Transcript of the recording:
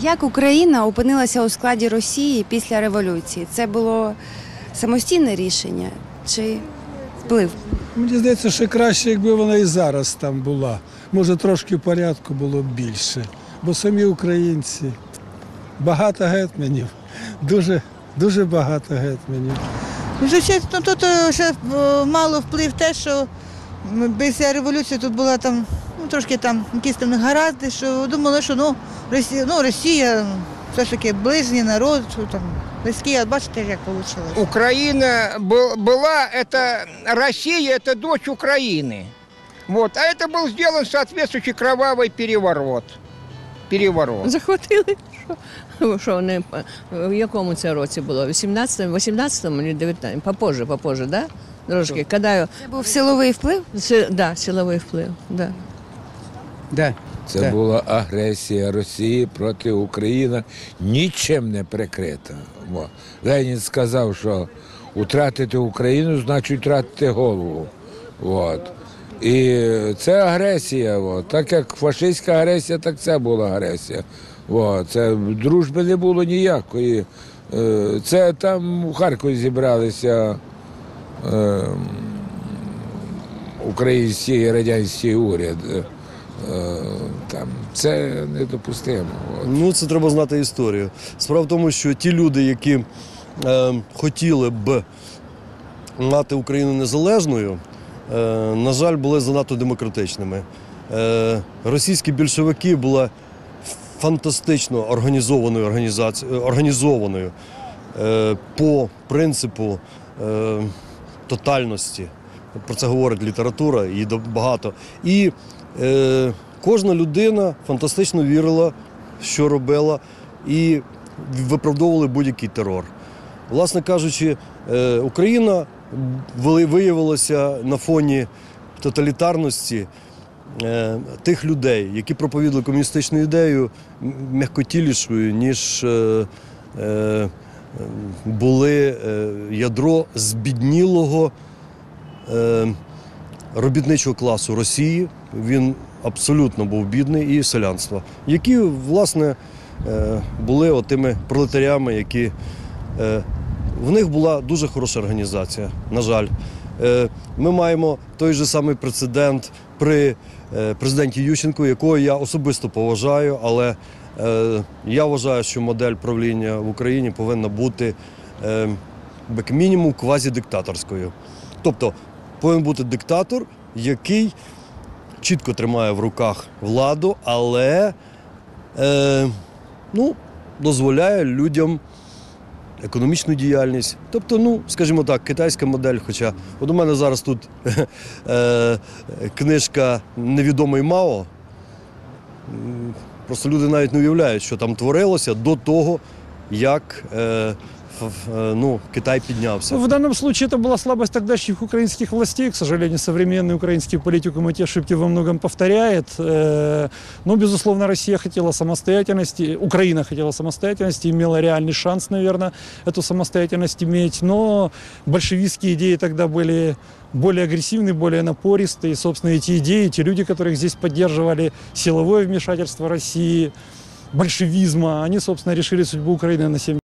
Як Україна опинилася у складі Росії після революції? Це було самостійне рішення чи вплив? Мені здається, що краще, якби вона і зараз там була. Може, трошки порядку було б більше. Бо самі українці багато гетьманів, дуже, дуже багато гетьманів. Звичайно, тут е, ще е, мало вплив те, що після революції тут була там, ну трошки там якісь там негаразди, що думали, що ну Росія, ну Росія все ж таки ближній народ, що там Росія, бачите, як вийшло. Украина был- была, это Россия, это дочь Украины. Вот. А это был сделан соответствующий кровавый переворот. Переворот. Захватили. Що, що вони в якому це році було? 18-му, 18-му чи 19-му? Попозже, попозже, да? Трошки. Коли, Це був силовий вплив? си- да, силовий вплив. Да. Да. Це Так. була агресія Росії проти України, нічим не прикрита. Ленін сказав, що втратити Україну значить втратити голову. От. І це агресія. От. Так як фашистська агресія, так це була агресія. От. Це дружби не було ніякої. Е, Це там у Харкові зібралися е, український і радянський уряд. Там це недопустимо. Ну, це треба знати історію. Справа в тому, що ті люди, які е, хотіли б мати Україну незалежною, е, на жаль, були занадто демократичними. Е, російські більшовики були фантастично організованою організацією, організованою е, по принципу е, тотальності. Про це говорить література до- багато. І е, кожна людина фантастично вірила, що робила, і виправдовували будь-який терор. Власне кажучи, е, Україна виявилася на фоні тоталітарності е, тих людей, які проповідали комуністичну ідею м'якотілішою, ніж е, е, були е, ядро збіднілого робітничого класу Росії. Він абсолютно був бідний і селянства, які, власне, е, були отими пролетарями, які е, в них була дуже хороша організація, на жаль. Е, Ми маємо той же самий прецедент при е, президенті Ющенку, якого я особисто поважаю, але е, я вважаю, що модель правління в Україні повинна бути е, як мінімум квазідиктаторською. Тобто повинен бути диктатор, який чітко тримає в руках владу, але е, ну, дозволяє людям економічну діяльність. Тобто, ну, скажімо так, китайська модель. Хоча от у мене зараз тут е, книжка Невідомий Мао. Просто люди навіть не уявляють, що там творилося до того, як е, ну, Китай піднявся. В данном случае это была слабость тогдашних украинских властей. К сожалению, современный украинский политикум эти ошибки во многом повторяет. Э, Но, безусловно, Россия хотела самостоятельности, Украина хотела самостоятельности, имела реальный шанс, наверное, эту самостоятельность иметь. Но большевистские идеи тогда были более агрессивные, более напористые. И, собственно, эти идеи, те люди, которых здесь поддерживали силовое вмешательство России, большевизма, они, собственно, решили судьбу Украины на 7